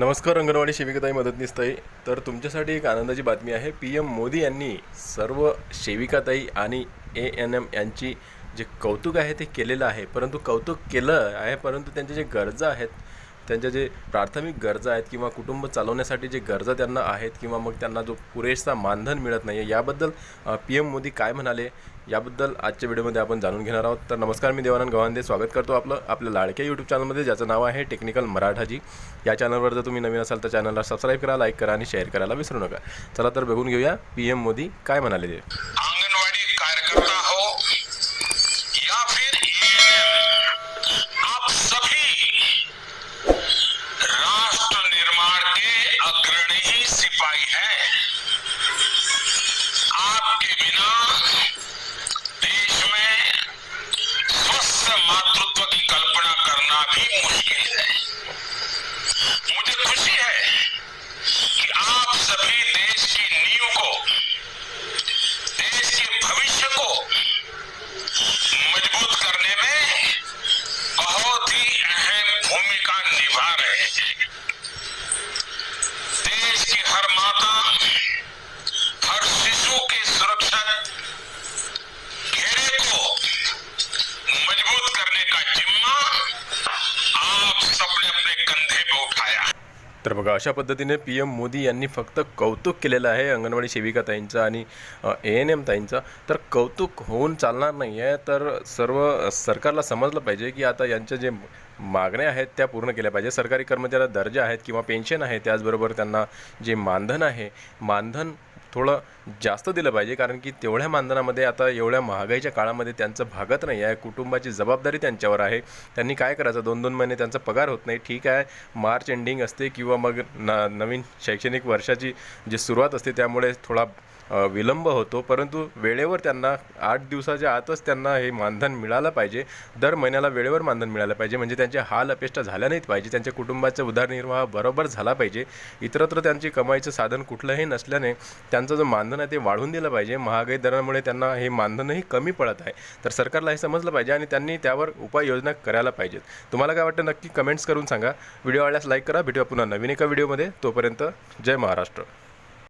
नमस्कार अंगणवाडी सेविकाताई मदतनीसताई तर तुमच्यासाठी एक आनंदाची बातमी आहे. पी एम मोदी यांनी सर्व सेविकाताई आणि ए एन एम यांची जे कौतुक आहे ते केलेलं आहे. परंतु कौतुक केलं आहे परंतु त्यांच्या जे गरजा आहेत त्यांच्या जे प्राथमिक गरजा आहेत किंवा कुटुंब चालवण्यासाठी जे गरजा त्यांना आहेत किंवा मग त्यांना जो पुरेसा मानधन मिळत नाही आहे याबद्दल पी एम मोदी काय म्हणाले? याबद्दल आजच्या व्हिडिओमध्ये आपण जाणून घेणार आहोत. तर नमस्कार मी देवानंद गव्हांदे. स्वागत करतो आपलं आपल्या लाडक्या यूट्यूब चॅनलमध्ये ज्याचं नाव आहे टेक्निकल मराठाजी. या चॅनलवर जर तुम्ही नवीन असाल तर चॅनलला सबस्क्राईब करा लाईक करा आणि शेअर करायला विसरू नका. चला तर बघून घेऊया पी एम मोदी काय म्हणाले ते. करना भी मुश्किल है। मुझे खुशी है कि आप सभी देश की नींव को, देश के भविष्य को मज़बूत करने में बहुत ही अहम भूमिका निभा रहे हैं। आप अपने कंधे पे उठाया तर बघा अशा पद्धतीने पी एम मोदी यांनी फक्त कौतुक केलेलं आहे अंगणवाडी सेविका ताईंचं आणि ए एन एम ताईंचं. तर कौतुक होऊन चालणार नाही आहे तर सर्व सरकारला समजलं पाहिजे की आता यांच्या जे मागण्या आहेत त्या पूर्ण केल्या पाहिजे. सरकारी कर्मचाऱ्याला दर्जा आहेत किंवा पेन्शन आहे त्याचबरोबर त्यांना जे मानधन आहे मानधन थोडं जास्त दिलं पाहिजे कारण की तेवढ्या मानधनामध्ये आता एवढ्या महागाईच्या काळामध्ये त्यांचं भागत नाही आहे कुटुंबाची जबाबदारी त्यांच्यावर आहे. त्यांनी काय करायचं? दोन दोन महिने त्यांचा पगार होत नाही. ठीक आहे मार्च एंडिंग असते किंवा मग न नवीन शैक्षणिक वर्षाची जी सुरुवात असते त्यामुळे थोडा विलंब होतो परंतु वेळेवर त्यांना आठ दिवसाच्या आतच त्यांना हे मानधन मिळालं पाहिजे. दर महिन्याला वेळेवर मानधन मिळालं पाहिजे. म्हणजे त्यांचे हाल अपेष्टा झाल्या नाहीत पाहिजे. त्यांच्या कुटुंबाचा उदरनिर्वाह बरोबर झाला पाहिजे. इतरत्र त्यांची कमाईचं साधन कुठलंही नसल्याने त्यांचं जो मानधन आहे ते वाढवून दिलं पाहिजे. महागाई दरामुळे त्यांना हे मानधनही कमी पडत आहे. तर सरकारला हे समजलं पाहिजे आणि त्यांनी त्यावर उपाययोजना करायला पाहिजेत. तुम्हाला काय वाटतं? नक्की कमेंट्स करून सांगा. व्हिडिओ आवडल्यास लाईक करा. भेटूया पुन्हा नवीन एका व्हिडिओमध्ये. तोपर्यंत जय महाराष्ट्र.